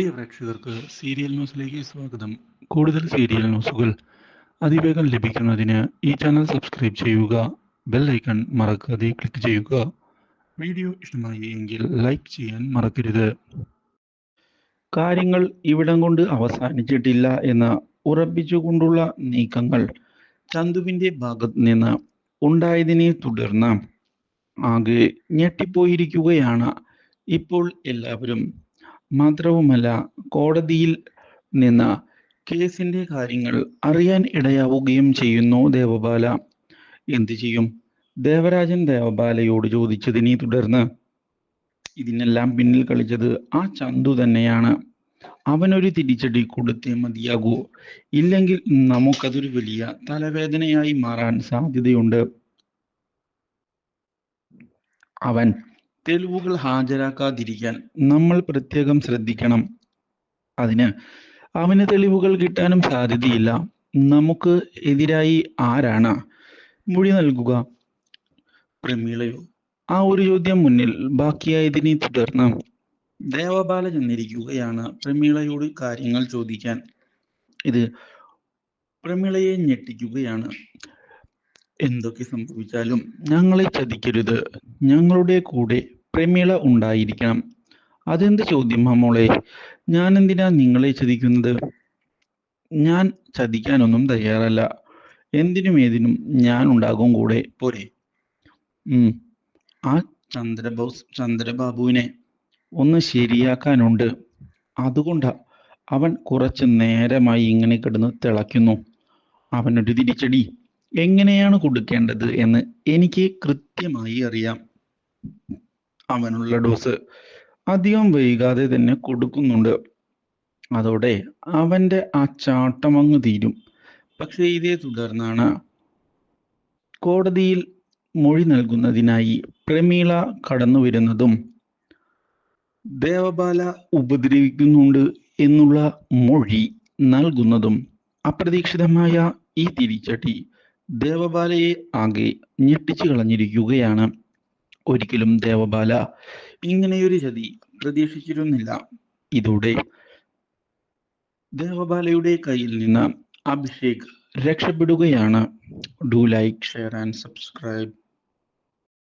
പ്രിയ പ്രേക്ഷകർക്ക് സീരിയൽ ന്യൂസിലേക്ക് സ്വാഗതം. കൂടുതൽ സീരിയൽ ന്യൂസുകൾ അതിവേഗം ലഭിക്കുന്നതിന് ഈ ചാനൽ സബ്സ്ക്രൈബ് ചെയ്യുക ബെൽ ഐക്കൺ മറക്കാതെ ക്ലിക്ക് ചെയ്യുക. വീഡിയോ ഇഷ്ടമായി എങ്കിൽ ലൈക്ക് ചെയ്യാൻ മറക്കരുത്. കാര്യങ്ങൾ ഇവിടം കൊണ്ട് അവസാനിച്ചിട്ടില്ല എന്ന് ഉറപ്പിച്ചുകൊണ്ടുള്ള നീക്കങ്ങൾ ചന്തുവിന്റെ ഭാഗത്ത് നിന്ന് ഉണ്ടായതിനെ തുടർന്ന് ആകെ ഞെട്ടിപ്പോയിരിക്കുകയാണ് ഇപ്പോൾ എല്ലാവരും. മാത്രവുമല്ല കോടതിയിൽ നിന്ന് കേസിന്റെ കാര്യങ്ങൾ അറിയാൻ ഇടയാവുകയും ചെയ്യുന്നു ദേവബാല. എന്തു ചെയ്യും? ദേവരാജൻ ദേവബാലയോട് ചോദിച്ചതിനെ തുടർന്ന് ഇതിനെല്ലാം പിന്നിൽ കളിച്ചത് ആ ചന്തു തന്നെയാണ്. അവനൊരു തിരിച്ചടി കൊടുത്തേ മതിയാകൂ. ഇല്ലെങ്കിൽ നമുക്കതൊരു വലിയ തലവേദനയായി മാറാൻ സാധ്യതയുണ്ട്. അവൻ തെളിവുകൾ ഹാജരാക്കാതിരിക്കാൻ നമ്മൾ പ്രത്യേകം ശ്രദ്ധിക്കണം. അതിന് അവന് തെളിവുകൾ കിട്ടാനും സാധ്യതയില്ല. നമുക്ക് എതിരായി ആരാണ് മൊഴി നൽകുക? പ്രമീളയോ ആ ഒരു ചോദ്യം മുന്നിൽ ബാക്കിയായതിനെ തുടർന്ന് ദേവബാല ചെന്നിരിക്കുകയാണ് പ്രമീളയോട് കാര്യങ്ങൾ ചോദിക്കാൻ. ഇത് പ്രമീളയെ ഞെട്ടിക്കുകയാണ്. എന്തൊക്കെ സംഭവിച്ചാലും ഞങ്ങളെ ചതിക്കരുത്. ഞങ്ങളുടെ കൂടെ പ്രമീള ഉണ്ടായിരിക്കണം. അതെന്ത് ചോദ്യം മോളെ? ഞാൻ എന്തിനാ നിങ്ങളെ ചതിക്കുന്നത്? ഞാൻ ചതിക്കാനൊന്നും തയ്യാറല്ല. എന്തിനും ഏതിനും ഞാൻ ഉണ്ടാകും കൂടെ. പോരെ. ഉം. ആ ചന്ദ്രബോസ് ചന്ദ്രബാബുവിനെ ഒന്ന് ശരിയാക്കാനുണ്ട്. അതുകൊണ്ടാ അവൻ കുറച്ച് നേരമായി ഇങ്ങനെ കിടന്ന് തിളയ്ക്കുന്നു. അവനൊരു തിരിച്ചടി. എങ്ങനെയാണ് കൊടുക്കേണ്ടത് എന്ന് എനിക്ക് കൃത്യമായി അറിയാം. അവനുള്ള ഡോസ് അധികം വൈകാതെ തന്നെ കൊടുക്കുന്നുണ്ട്. അതോടെ അവന്റെ ആ ചാട്ടം അങ്ങ് തീരും. പക്ഷെ ഇതേ തുടർന്നാണ് കോടതിയിൽ മൊഴി നൽകുന്നതിനായി പ്രമീള കടന്നു വരുന്നതും ദേവബാല ഉപദ്രവിക്കുന്നുണ്ട് എന്നുള്ള മൊഴി നൽകുന്നതും അപ്രതീക്ഷിതമായ ഈ തിരിച്ചടി ദേവബാലയെ ആകെ ഞെട്ടിച്ചു കളഞ്ഞിരിക്കുകയാണ്. ഒരിക്കലും ദേവബാല ഇങ്ങനെയൊരു ചതി പ്രതീക്ഷിച്ചിരുന്നില്ല. ഇതോടെ ദേവബാലയുടെ കയ്യിൽ നിന്ന് Abhishek രക്ഷപ്പെടുകയാണ്. Do like share and subscribe